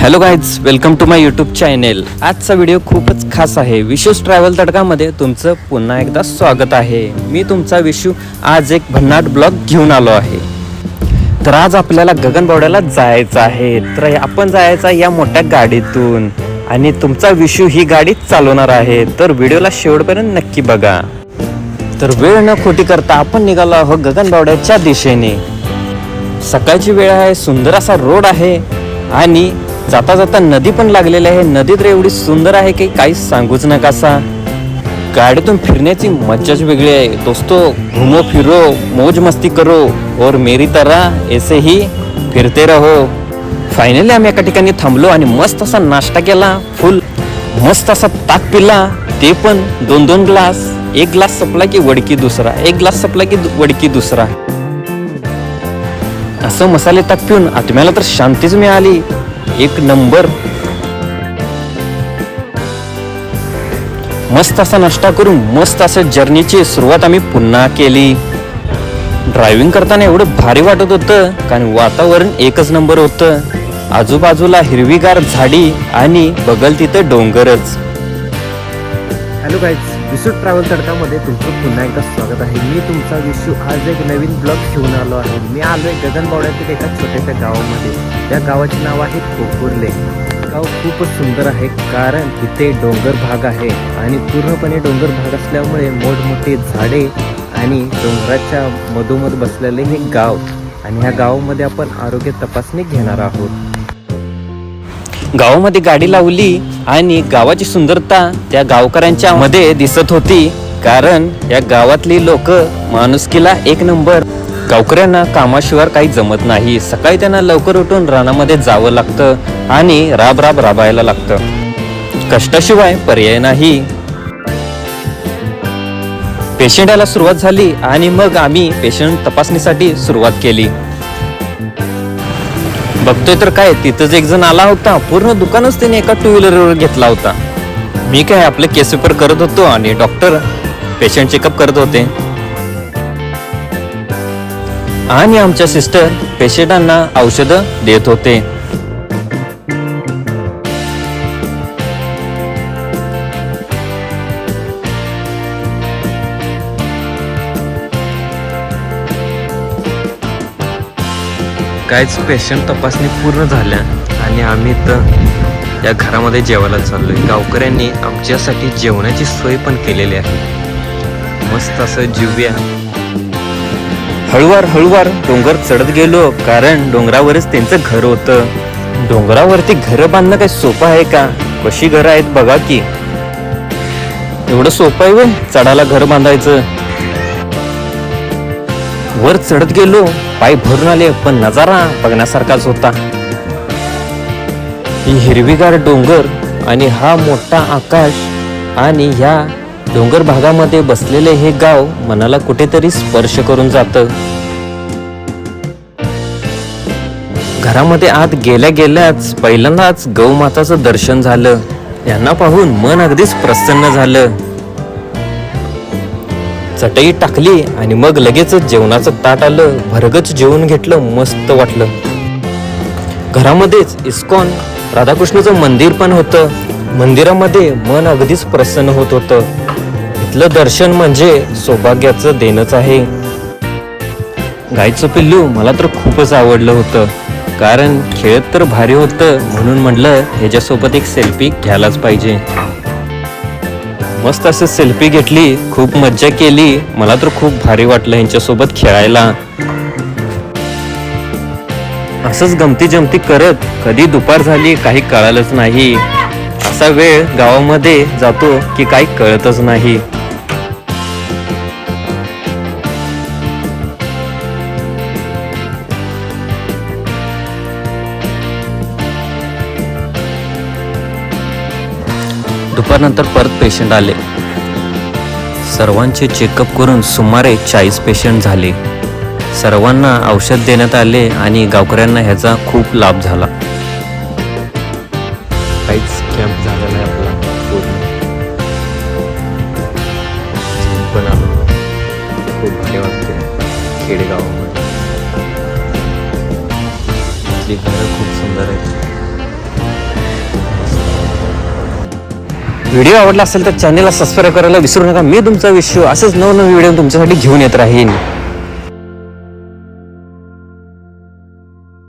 Hello guys welcome to my YouTube channel आजचा video खूपच खास आहे. विशूस ट्रॅव्हल तडकामध्ये तुमचं पुन्हा एकदा स्वागत आहे. मी तुमचा विशू आज एक भन्नाट ब्लॉग घेऊन आलो आहे. तर आज आपल्याला गगनबावड्याला जायचं आहे. तर आपण जायचं या मोठ्या गाडीतून. आणि तुमचा विशू ही गाडी चालवणार आहे. तर व्हिडिओला शेवटपर्यंत नक्की बघा. तर वेळ न खोटी करता आपण निघालो आहोत गगनबावड्याच्या दिशेने. सकाळची वेळ आहे सुंदर असा रोड आहे. आणि जाता जाता नदी पण लागलेली आहे. नदी तर एवढी सुंदर आहे की काहीच सांगूच नकासा गाडीतून फिरण्याची मज्जाच वेगळी आहे. दोस्तो घुमो फिरो मौज मस्ती करो. और मेरी तरह ऐसे ही फिरते रहो. फायनली आम्ही एका ठिकाणी थांबलो आणि मस्त असा नाश्ता केला. फुल मस्त असा ताक पिला. ते पण दोन दोन ग्लास. एक ग्लास सपला की वडकी दुसरा. एक ग्लास सपला की वडकी दुसरा. असं मसाले ताक पिऊन आत्म्याला तर शांतीच मिळाली. एक नंबर. मस्त असा नाश्ता करून मस्त असं जर्नीची सुरुवात आम्ही पुन्हा केली. ड्रायव्हिंग करताना एवढं भारी वाटत होतं कारण वातावरण एकच नंबर होतं. आजूबाजूला हिरवीगार झाडी आणि बगल तिथं डोंगरच. हॅलो गाईज विशू ट्रॅव्हल तडकामध्ये तुमचं पुन्हा एकदा स्वागत आहे. मी तुमचा विशू. आज एक नवीन ब्लॉग घेऊन आलो आहे. मी आलो आहे गगनबावड्यातील एका छोट्याशा गावामध्ये. त्या गावाचे नाव आहे कोकुर्ले गाव खूपच सुंदर आहे कारण इथे डोंगर भाग आहे आणि पूर्णपणे डोंगर भाग असल्यामुळे मोठमोठे झाडे आणि डोंगराच्या मधोमध बसलेले हे गाव. आणि ह्या गावामध्ये आपण आरोग्य तपासणी घेणार आहोत. गावामध्ये गाडी लावली आणि गावाची सुंदरता त्या गावकऱ्यांच्या मध्ये दिसत होती. कारण या गावातली लोक माणुसकीला एक नंबर. गावकऱ्यांना कामाशिवाय काही जमत नाही. सकाळी त्यांना लवकर उठून रानामध्ये जावं लागतं आणि राब राब राबायला लागतं. कष्टाशिवाय पर्याय नाही. पेशंटाला सुरुवात झाली आणि मग आम्ही पेशंट तपासणीसाठी सुरुवात केली. बघतोय तर काय तिथंच एक जण आला होता. पूर्ण दुकानच त्याने एका टू व्हीलरवर घेतला होता. मी काय आपले केस पेपर करत होतो आणि डॉक्टर पेशंट चेकअप करत होते. आणि आमच्या सिस्टर पेशंटांना औषधं देत होते. कायच पेशंट तपासणी पूर्ण झाल्या आणि आम्ही तर या घरामध्ये जेवायला चाललो आहे गावकऱ्यांनी आमच्यासाठी जेवणाची सोय पण केलेली आहे. मस्त असं जीव्या. हळूवार हळूवार डोंगर चढत गेलो कारण डोंगरावरच त्यांचं घर होतं. डोंगरावरती घरं बांधणं काही सोपं आहे का? कशी घरं आहेत बघा की. एवढं सोपं आहे वय चढायला घर बांधायचं. वर चढत गेलो पाय भरून आले पण नजारा बघण्यासारखाच होता. ही हिरवीगार डोंगर आणि हा मोठा आकाश आणि ह्या डोंगर भागामध्ये बसलेले हे गाव मनाला कुठेतरी स्पर्श करून जातं. घरामध्ये आत गेल्या गेल्याच पहिल्यांदाच गौमाताचं दर्शन झालं. यांना पाहून मन अगदीच प्रसन्न झालं. चटई टाकली आणि मग लगेचच जेवणाचं ताट आलं भरगच जेवून घेतलं मस्त वाटलं. घरामध्येच इस्कॉन राधाकृष्णाचं मंदिर पण होतं. मंदिरामध्ये मन अगदीच प्रसन्न होत होतं. इथलं दर्शन म्हणजे सौभाग्याचं देणंच आहे. गायचं पिल्लू मला तर खूपच आवडलं होतं. कारण खेळत तर भारी होतं म्हणून म्हटलं ह्याच्यासोबत एक सेल्फी घ्यायलाच पाहिजे. मस्त असं सेल्फी घेतली खूप मज्जा केली. मला तर खूप भारी वाटलं यांच्यासोबत खेळायला. असंच गमती जमती करत कधी दुपार झाली काही कळालंच नाही. असा वेळ गावामध्ये जातो की काही कळतच नाही. दुपारनंतर परत पेशंट आले. सर्वांचे चेकअप करून सुमारे चाळीस पेशंट झाले. सर्वांना औषध देण्यात आले आणि गावकऱ्यांना ह्याचा खूप लाभ झाला. काहीच कॅम्प झाला नाही आपला. पण आलो. खूप भारी वाटते खेडेगावामध्ये. खूप सुंदर आहे व्हिडिओ आवडला असेल तर चॅनलला सबस्क्राईब करायला विसरू नका. मी तुमचा विश्व असंच नवनवीन व्हिडिओ तुमच्यासाठी घेऊन येत राहीन.